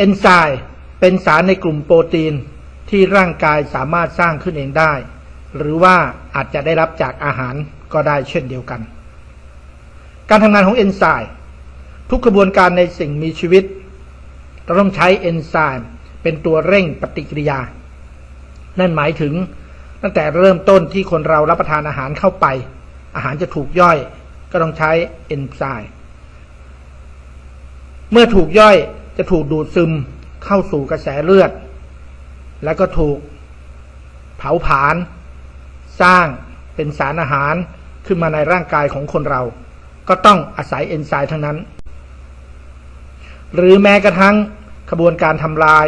เอนไซม์เป็นสารในกลุ่มโปรตีนที่ร่างกายสามารถสร้างขึ้นเองได้ หรือว่าอาจจะได้รับจากอาหารก็ได้เช่นเดียวกัน การทำงานของเอนไซม์ทุกกระบวนการในสิ่งมีชีวิตเราต้องใช้เอนไซม์เป็นตัวเร่งปฏิกิริยา นั่นหมายถึงตั้งแต่เริ่มต้นที่คนเรารับประทานอาหารเข้าไป อาหารจะถูกย่อยก็ต้องใช้เอนไซม์เมื่อถูกย่อย จะถูกดูดซึมเข้าสู่กระแสเลือด แล้วก็ถูกเผาผลาญสร้างเป็นสารอาหารขึ้นมาในร่างกายของคนเรา ก็ต้องอาศัยเอนไซม์ทั้งนั้น หรือแม้กระทั่งขบวนการทำลาย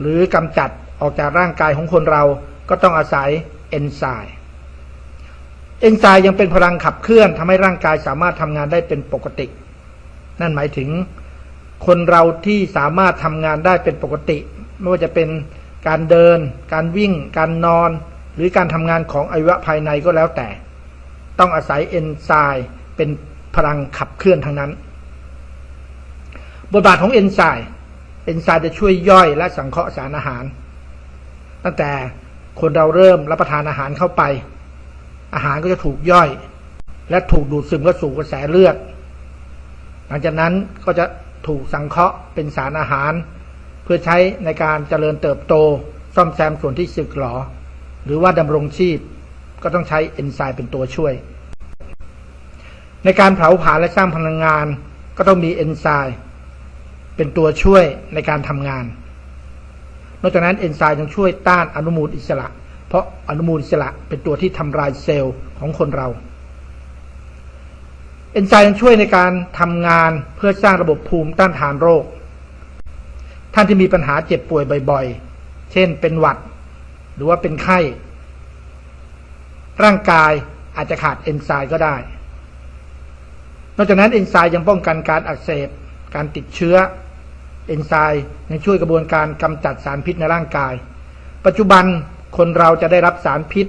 หรือกำจัดออกจากร่างกายของคนเราก็ต้องอาศัยเอนไซม์เอนไซม์ยังเป็นพลังขับเคลื่อนทำให้ร่างกายสามารถทำงานได้เป็นปกติ นั่นหมายถึง คนเราที่สามารถทำงานได้เป็นปกติ ไม่ว่าจะเป็นการเดิน การวิ่ง การนอน หรือการทำงานของอวัยวะภายในก็แล้วแต่ ต้องอาศัยเอนไซม์เป็นพลังขับเคลื่อนทั้งนั้น บทบาทของเอนไซม์เอนไซม์จะช่วยย่อยและสังเคราะห์สารอาหาร ตั้งแต่คนเราเริ่มรับประทานอาหารเข้าไป อาหารก็จะถูกย่อย และถูกดูดซึมเข้าสู่กระแสเลือด หลังจากนั้นก็จะ ถูกสังเคราะห์เป็นสารอาหาร เพื่อใช้ในการเจริญเติบโต ซ่อมแซมส่วนที่สึกหรอ หรือว่าดำรงชีพ ก็ต้องใช้เอนไซม์เป็นตัวช่วย ในการเผาผลาญและสร้างพลังงาน ก็ต้องมีเอนไซม์เป็นตัวช่วยในการทำงาน นอกจากนั้นเอนไซม์ยังช่วยต้านอนุมูลอิสระ เพราะอนุมูลอิสระเป็นตัวที่ทำลายเซลล์ของคนเรา เอนไซม์ช่วยในการทำงานเพื่อสร้างระบบภูมิต้านทานโรค ท่านที่มีปัญหาเจ็บป่วยบ่อยๆ เช่นเป็นหวัด หรือว่าเป็นไข้ ร่างกายอาจจะขาดเอนไซม์ก็ได้ นอกจากนั้นเอนไซม์ยังป้องกันการอักเสบ การติดเชื้อ เอนไซม์ยังช่วยกระบวนการกำจัดสารพิษในร่างกาย ปัจจุบันคนเราจะได้รับสารพิษ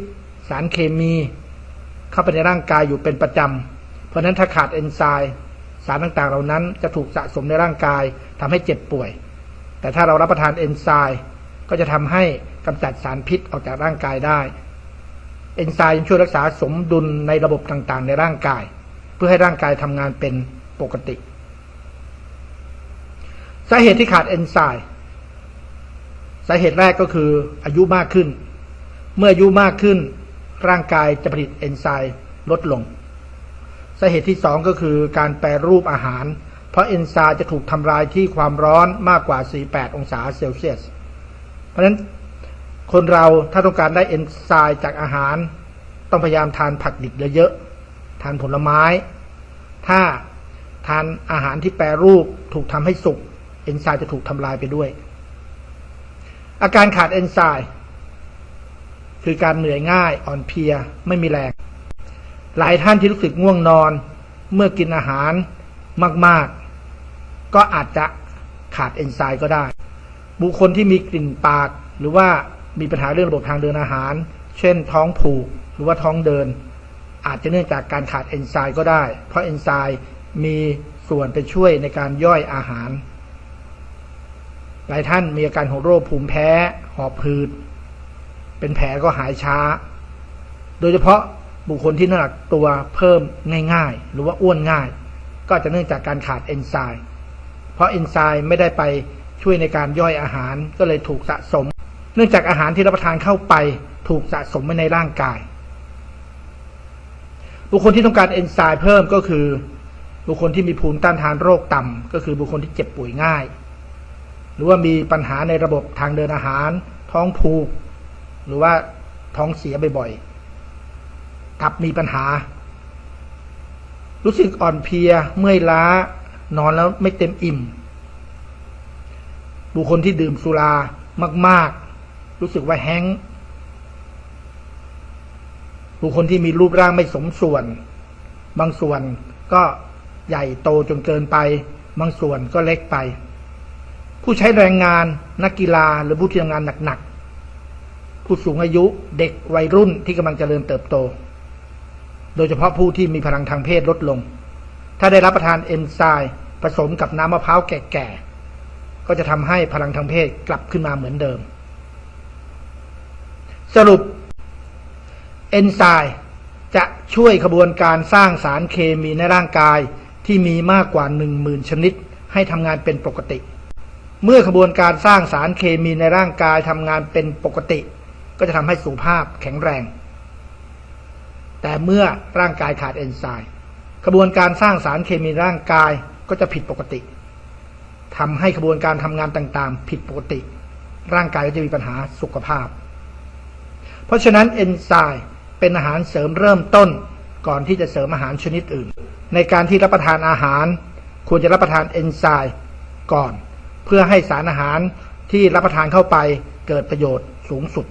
สารเคมี เข้าไปในร่างกายอยู่เป็นประจำ ราะนั้นถ้าขาดเอนไซม์สารต่างๆ เหล่านั้นจะถูกสะสมในร่างกายทำให้เจ็บป่วย แต่ถ้าเรารับประทานเอนไซม์ก็จะทำให้กำจัดสารพิษออกจากร่างกายได้ เอนไซม์ยังช่วยรักษาสมดุลในระบบต่างๆ ในร่างกาย เพื่อให้ร่างกายทำงานเป็นปกติ สาเหตุที่ขาดเอนไซม์สาเหตุแรกก็คืออายุมากขึ้น เมื่ออายุมากขึ้น ร่างกายจะผลิตเอนไซม์ลดลง สาเหตุที่สองก็คือการแปรรูปอาหาร เพราะเอนไซม์จะถูกทำลายที่ความร้อนมากกว่า 48 องศาเซลเซียส เพราะฉะนั้นคนเราถ้าต้องการได้เอนไซม์จากอาหาร ต้องพยายามทานผักดิบเยอะๆ ทานผลไม้ ถ้าทานอาหารที่แปรรูปถูกทำให้สุกเอนไซม์จะถูกทำลายไปด้วย อาการขาดเอนไซม์คือการเหนื่อยง่ายอ่อนเพลียไม่มีแรง หลายท่านที่รู้สึกง่วงนอน เมื่อกินอาหารมาก ๆ ก็อาจจะขาดเอนไซม์ก็ได้ บุคคลที่มีกลิ่นปาก หรือว่ามีปัญหาเรื่องระบบทางเดินอาหาร เช่นท้องผูกหรือว่าท้องเดิน อาจจะเนื่องจากการขาดเอนไซม์ก็ได้ เพราะเอนไซม์มีส่วนไปช่วยในการย่อยอาหาร หลายท่านมีอาการของโรคภูมิแพ้ หอบหืด เป็นแผลก็หายช้า โดยเฉพาะ บุคคลที่น้ำหนักตัวเพิ่มง่าย ๆ หรือว่าอ้วนง่าย ก็จะเนื่องจากการขาดเอนไซม์เพราะเอนไซม์ไม่ได้ไปช่วยในการย่อยอาหารก็เลยถูกสะสม เนื่องจากอาหารที่รับประทานเข้าไป ถูกสะสมไว้ในร่างกาย บุคคลที่ต้องการเอนไซม์เพิ่มก็คือ บุคคลที่มีภูมิต้านทานโรคต่ำก็คือบุคคลที่เจ็บป่วยง่าย หรือว่ามีปัญหาในระบบทางเดินอาหาร ท้องผูก หรือว่าท้องเสียบ่อยๆ กับมีปัญหา รู้สึกอ่อนเพลีย เมื่อยล้า นอนแล้วไม่เต็มอิ่ม บุคคลที่ดื่มสุรามาก ๆ รู้สึกว่าแห้งบุคคลที่มีรูปร่างไม่สมส่วน บางส่วนก็ใหญ่โตจนเกินไป บางส่วนก็เล็กไป ผู้ใช้แรงงานนักกีฬาหรือผู้ที่ทำงานหนัก ๆ ผู้สูงอายุเด็กวัยรุ่นที่กำลังเจริญเติบโต โดยเฉพาะผู้ที่มีพลังทางเพศลดลง ถ้าได้รับประทานเอนไซม์ผสมกับน้ำมะพร้าวแก่ๆ ก็จะทำให้พลังทางเพศกลับขึ้นมาเหมือนเดิม สรุป เอนไซม์จะช่วยขบวนการสร้างสารเคมีในร่างกายที่มีมากกว่า1 0,000ชนิด ให้ทำงานเป็นปกติ เมื่อขบวนการสร้างสารเคมีในร่างกายทำงานเป็นปกติ ก็จะทำให้สุขภาพแข็งแรง แต่เมื่อร่างกายขาดเอนไซม์กระบวนการสร้างสารเคมีร่างกายก็จะผิดปกติทำให้กระบวนการทำงานต่างๆ ผิดปกติ ร่างกายก็จะมีปัญหาสุขภาพ เพราะฉะนั้นเอนไซม์เป็นอาหารเสริมเริ่มต้นก่อนที่จะเสริมอาหารชนิดอื่น ในการที่รับประทานอาหาร ควรจะรับประทานเอนไซม์ก่อน เพื่อให้สารอาหารที่รับประทานเข้าไปเกิดประโยชน์สูงสุด